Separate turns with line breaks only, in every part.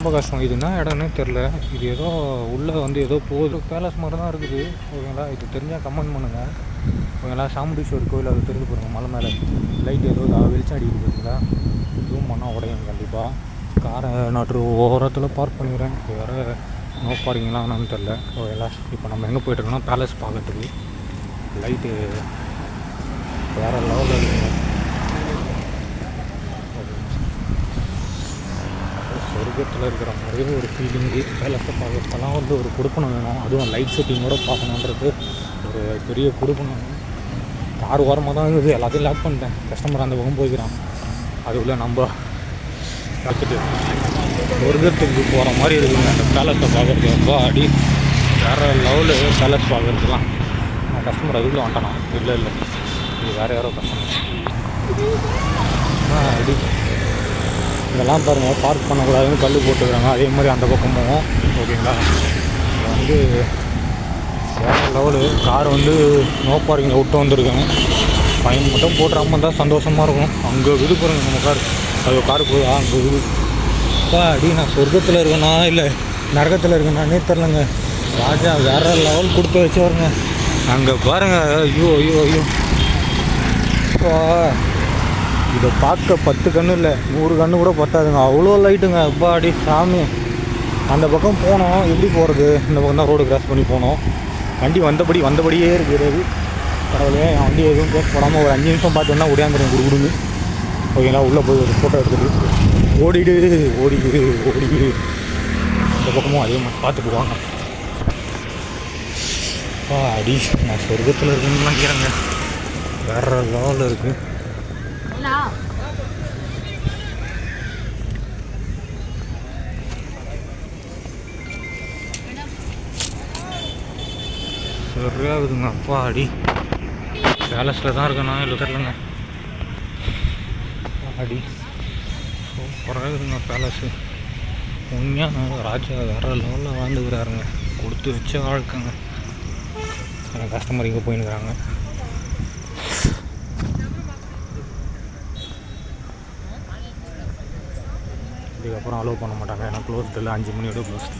ரொம்ப கஷ்டம் இது என்ன இடம்னே தெரில இது ஏதோ உள்ளே வந்து ஏதோ போகுது. பேலஸ் மாதிரி தான் இருக்குது. ஓகேங்களா? இது தெரிஞ்சால் கமெண்ட் பண்ணுங்கள் ஓகேங்களா? சாமுண்டீஸ்வரர் கோயில் அது தெரிஞ்சு போகிறாங்க மலை மேலே. லைட் ஏதோ வெளிச்சம் அடிக்குது பார்த்தீங்களா ஜூம் பண்ணால் உடையும் கண்டிப்பாக காரை நாட்டு ஓரத்தில் பார்க் பண்ணிடுறேன் வேறு நோ பார்க்கிங்லாம் என்னன்னு தெரில ஓகேங்களா? இப்போ நம்ம எங்கே போயிட்டுருக்கோம்னா பேலஸ் பார்க்கறதுக்கு. லைட்டு வேறு லெவலில் இருக்குது சொர்க்கத்தில் இருக்கிற மாதிரியே ஒரு ஃபீலிங்கு பேலஸை பார்க்குறப்பெல்லாம் வந்து ஒரு கொடுப்பணம் வேணும். அதுவும் லைட் செட்டிங்கோட பார்க்கணுன்றது ஒரு பெரிய கொடுப்பணம் கார் ஓரமாக தான் இருக்குது. எல்லாத்தையும் லாக் பண்ணிட்டேன். கஸ்டமர் அந்த பக்கம் போய்க்கிறான். அதுக்குள்ளே நம்ம பார்த்துட்டு சொர்க்கத்துக்கு போகிற மாதிரி இருக்குங்க அந்த பேலஸை பார்க்குறது ரொம்ப அடி. வேறு லெவலு பேலஸ் பார்க்குறதுலாம் நான் கஸ்டமர் அதுக்குள்ளே வந்துட்டானா? இல்லை இல்லை. இது வேறு யாரோ கஸ்டமர் ஆ அடி இதெல்லாம் பாருங்கள் பார்க் பண்ணக்கூடாதுன்னு கல் போட்டுக்கிறாங்க. அதே மாதிரி அந்த பக்கம் போவோம். ஓகேங்களா? இது வந்து வேறு லெவலு கார் வந்து நோ பார்க்கிங் விட்டு வந்திருக்கேன் ஃபைன் மட்டும் போட்டுறாம இருந்தால் சந்தோஷமாக இருக்கும். அங்கே விது பாருங்க நம்ம கார் அது கார் போதா அங்கே விது அப்பா அடி நான் சொர்க்கத்தில் இருக்கேனா? இல்லை நரகத்தில் இருக்கேனானே தெரிலங்க ராஜா வேறு லெவல் கொடுத்து வச்சு வருங்க அங்கே பாருங்கள் ஐயோ ஐயோ ஐயோ. அப்பா. இதை பார்க்க பத்து கண்ணு இல்லை நூறு கண்ணு கூட பத்தாதுங்க. அவ்வளோ லைட்டுங்க அப்பா அடி சாமி. அந்த பக்கம் போனோம். எப்படி போகிறது இந்த பக்கம் தான் ரோடு கிராஸ் பண்ணி போனோம். வண்டி வந்தபடி வந்தபடியே இருக்கிறது கடவுளே என் வண்டி எதுவும் கேஸ் போடாமல் ஒரு அஞ்சு நிமிஷம் பார்த்தோன்னா ஓடியாந்துருங்க குடுகுடுங்க ஓகேங்களா உள்ளே போய் ஒரு ஃபோட்டோ எடுத்துட்டு. ஓடிடு ஓடிடு ஓடிடு. இந்த பக்கமும் அதே மாதிரி பார்த்துட்டு வாங்க. அப்பா அடி நான் சொர்க்கத்தில் இருக்குன்னு நினைக்கிறேங்க. வேற லெவலில் இருக்குது சரியாகுதுங்க அப்பா அடி பேலஸில் தான் இருக்கேண்ணா இல்லை தெரிலங்க அடி சூப்பராக இருக்குதுங்க பேலஸு. உண்மையாக ராஜா வேறு லெவலில் வாழ்ந்துக்கிறாருங்க. கொடுத்து வச்ச வாழ்க்கைங்க. எனக்கு கஸ்டமர் இங்கே போயின்னுக்குறாங்க. இதுக்கப்புறம் அலோவ் பண்ண மாட்டாங்க. ஏன்னா க்ளோஸ் இல்லை. அஞ்சு மணியோட க்ளோஸ்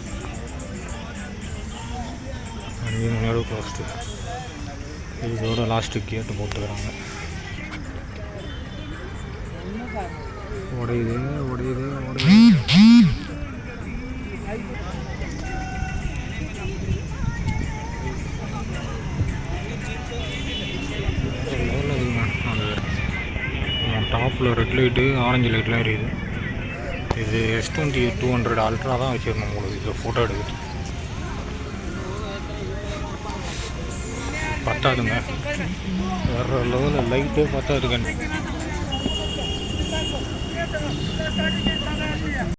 இது முன்னாடி லாஸ்ட்டு இதோட லாஸ்ட்டு கேட்டு போட்டுக்கிறாங்க. உடையுது உடையுது உடையுது டாப்பில் ரெட் லைட்டு ஆரஞ்சு லைட்லாம் எரியுது. இது S twenty two hundred ultra தான் வச்சுருந்தோம் உங்களுக்கு இதில் ஃபோட்டோ எடுக்கிறது பத்தாதுங்க வேறு லெவலில் லைட்டே பத்தாதுங்க